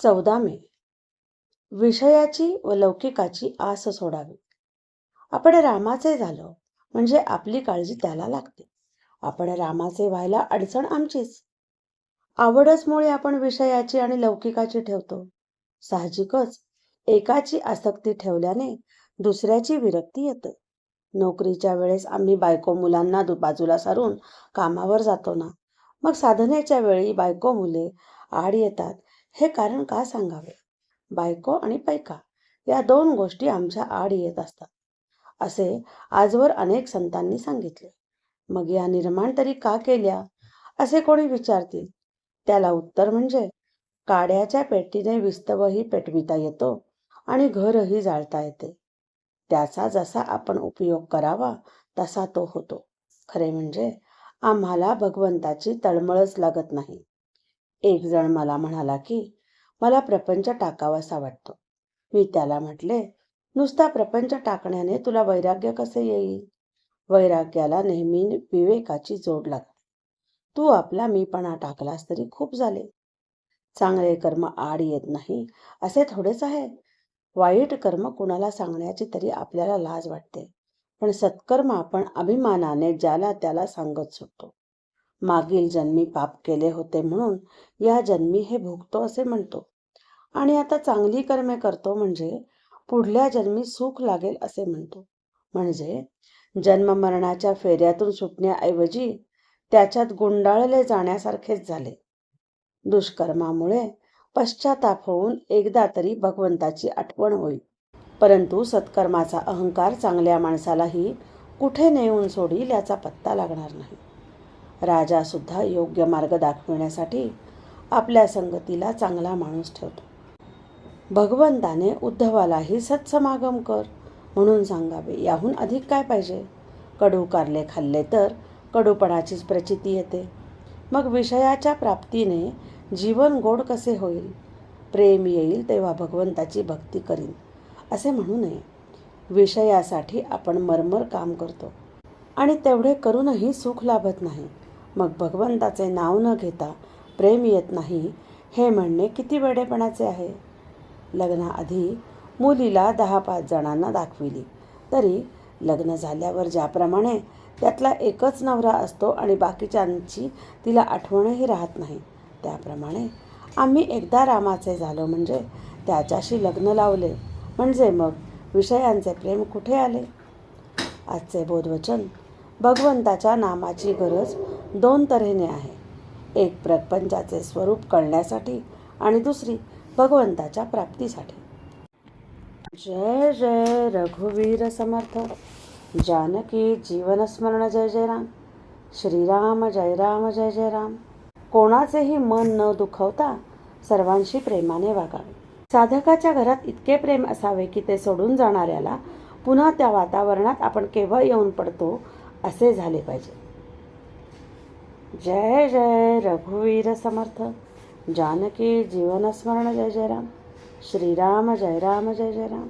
चौदा मे. विषयाची व लौकिकाची आस सोडावी. आपण रामाचे झालो म्हणजे आपली काळजी त्याला लागते. आपण रामाचे व्हायला अडचण आमचीच. आवडच मुळे आपण विषयाची आणि लौकिकाची ठेवतो. साहजिकच एकाची आसक्ती ठेवल्याने दुसऱ्याची विरक्ती येते. नोकरीच्या वेळेस आम्ही बायको मुलांना बाजूला सारून कामावर जातो ना मग साधनेच्या वेळी बायको मुले आड येतात हे कारण का सांगावे? बायको आणि पैका या दोन गोष्टी आमच्या आड येत असतात. असे आजवर अनेक संतांनी सांगितले. मग या निर्माण तरी का केल्या? असे कोणी विचारतील. त्याला उत्तर म्हणजे काड्याच्या पेटीने विस्तवही पेटविता येतो आणि घरही जाळता येते. त्याचा जसा आपण उपयोग करावा तसा तो होतो. खरे म्हणजे आम्हाला भगवंताची तळमळच लागत नाही. एक जण मला म्हणाला की मला प्रपंच टाकावासा वाटतो. मी त्याला म्हटले नुसता प्रपंच टाकण्याने तुला वैराग्य कसे येईल? वैराग्याला नेहमी विवेकाची जोड लागते. तू आपला मीपणा टाकलास तरी खूप झाले. चांगले कर्म आड येत नाही असे थोडेच आहे वाईट कर्म कुणाला सांगण्याची तरी आपल्याला लाज वाटते. पण सत्कर्म आपण अभिमानाने ज्याला त्याला सांगत सुटतो मागील जन्मी पाप केले होते म्हणून या जन्मी हे भोगतो असे म्हणतो. आणि आता चांगली कर्मे करतो म्हणजे पुढल्या जन्मी सुख लागेल असे म्हणतो. म्हणजे जन्म मरणाच्या फेऱ्यातून सुटण्याऐवजी त्याच्यात गुंडाळले जाण्यासारखेच झाले. दुष्कर्मामुळे पश्चाताप होऊन एकदा तरी भगवंताची आठवण होईल. परंतु सत्कर्माचा अहंकार चांगल्या माणसालाही कुठे नेऊन सोडील याचा पत्ता लागणार नाही. राजासुद्धा योग्य मार्ग दाखविण्यासाठी आपल्या संगतीला चांगला माणूस ठेवतो. भगवंताने उद्धवालाही सत्समागम कर म्हणून सांगावे याहून अधिक काय पाहिजे? कडू कारले खाल्ले तर कडूपणाचीच प्रचिती येते. मग विषयाच्या प्राप्तीने जीवन गोड कसे होईल? प्रेम येईल तेव्हा भगवंताची भक्ती करीन असे म्हणू नये. विषयासाठी आपण मरमर काम करतो आणि तेवढे करूनही सुख लाभत नाही. मग भगवंताचे नाव न घेता प्रेम येत नाही हे म्हणणे किती वेडेपणाचे आहे. लग्नाआधी मुलीला दहा पाच जणांना दाखविली. तरी लग्न झाल्यावर ज्याप्रमाणे त्यातला एकच नवरा असतो आणि बाकीच्यांची तिला आठवणही राहत नाही त्याप्रमाणे आम्ही एकदा रामाचे झालो म्हणजे त्याच्याशी लग्न लावले. म्हणजे मग विषयांचे प्रेम कुठे आले? आजचे बोधवचन भगवंताच्या नामाची गरज दोन तऱ्हेने आहे. एक प्रपंचाचे स्वरूप कळण्यासाठी आणि दुसरी भगवंताच्या प्राप्तीसाठी. जय जय रघुवीर समर्थ. जानकी जीवनस्मरण जय जय राम. श्रीराम जय राम जय जय राम. कोणाचेही मन न दुखवता सर्वांशी प्रेमाने वागावे. साधकाच्या घरात इतके प्रेम असावे की ते सोडून जाणाऱ्याला पुन्हा त्या वातावरणात आपण केव्हा येऊन पडतो असे झाले पाहिजे. जय जय रघुवीर समर्थ. जानकी जीवनस्मरण जय जय राम. श्रीराम जय राम जय जय राम.